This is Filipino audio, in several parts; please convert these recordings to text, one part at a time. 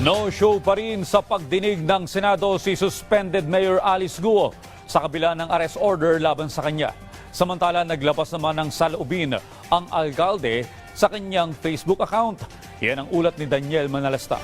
No-show pa rin sa pagdinig ng Senado si suspended Mayor Alice Guo sa kabila ng arrest order laban sa kanya. Samantala, naglabas naman ng salubin ang alkalde sa kanyang Facebook account. Yan ang ulat ni Daniel Manalastas.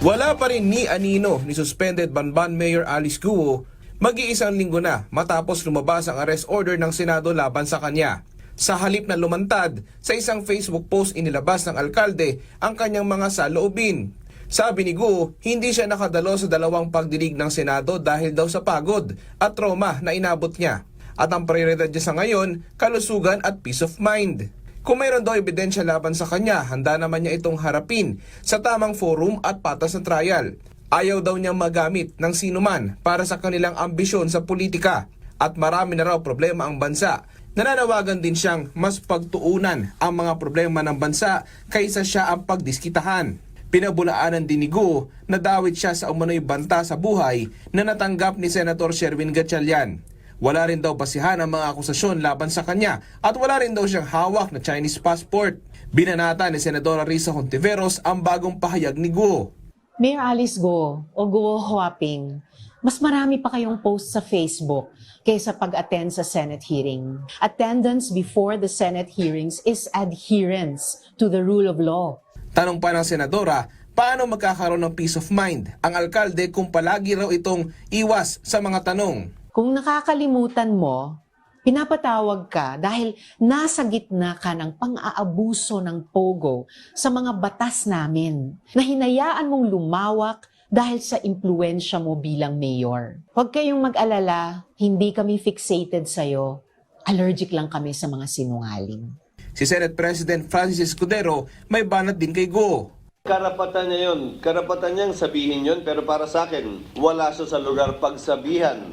Wala pa rin ni Anino ni suspended Banban Mayor Alice Guo mag-iisang linggo na matapos lumabas ang arrest order ng Senado laban sa kanya. Sa halip na lumantad, sa isang Facebook post inilabas ng alkalde ang kanyang mga saloobin. Sabi ni Guo, hindi siya nakadalo sa dalawang pagdinig ng Senado dahil daw sa pagod at trauma na inabot niya. At ang prioridad niya sa ngayon, kalusugan at peace of mind. Kung mayroon daw ebidensya laban sa kanya, handa naman niya itong harapin sa tamang forum at patas na trial. Ayaw daw niyang magamit ng sinuman para sa kanilang ambisyon sa politika at marami na raw problema ang bansa. Nananawagan din siyang mas pagtuunan ang mga problema ng bansa kaysa siya ang pagdiskitahan. Pinabulaanan din ni Go na dawit siya sa umano'y banta sa buhay na natanggap ni Senator Sherwin Gatchalian. Wala rin daw basihan ang mga akusasyon laban sa kanya at wala rin daw siyang hawak na Chinese passport. Binanata ni Senadora Risa Hontiveros ang bagong pahayag ni Guo. Mayor Alice Go o Go Huaping, mas marami pa kayong post sa Facebook kaysa pag-attend sa Senate hearing. Attendance before the Senate hearings is adherence to the rule of law. Tanong pa ng Senadora, paano magkakaroon ng peace of mind ang alkalde kung palagi raw itong iwas sa mga tanong? Kung nakakalimutan mo, pinapatawag ka dahil nasa gitna ka ng pang-aabuso ng pogo sa mga batas namin na hinayaan mong lumawak dahil sa impluensya mo bilang mayor. Huwag kayong mag-alala, hindi kami fixated sa'yo. Allergic lang kami sa mga sinungaling. Si Senate President Francis Escudero may banat din kay Go. Karapatan niya yun. Karapatan niyang sabihin yun, pero para sa akin, wala siya sa lugar pagsabihan.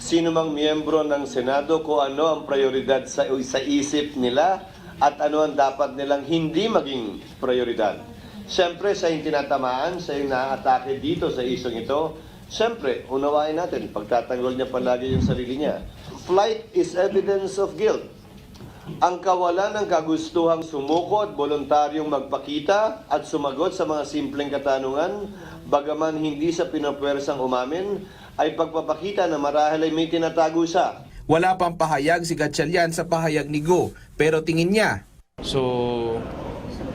Sino mang miyembro ng Senado kung ano ang prioridad sa, sa isip nila at ano ang dapat nilang hindi maging prioridad. Siyempre, sa yung tinatamaan, sa yung naaatake dito sa isong ito, siyempre, unawain natin, pagtatanggol niya palagi yung sarili niya. Flight is evidence of guilt. Ang kawalan ng kagustuhang sumuko at voluntaryong magpakita at sumagot sa mga simpleng katanungan, bagaman hindi sa pinapwersang umamin, ay pagpapakita na marahil ay may tinatago siya. Wala pang pahayag si Gatchalian sa pahayag ni Go pero tingin niya So,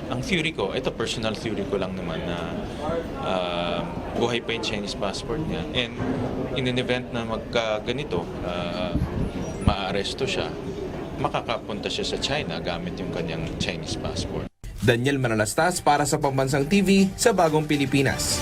ang theory ko, ito personal theory ko lang naman na uh, buhay pa yung Chinese passport niya. And in an event na magka ganito, uh, maaresto siya, makakapunta siya sa China gamit yung kanyang Chinese passport. Daniel Manalastas para sa Pambansang TV sa Bagong Pilipinas.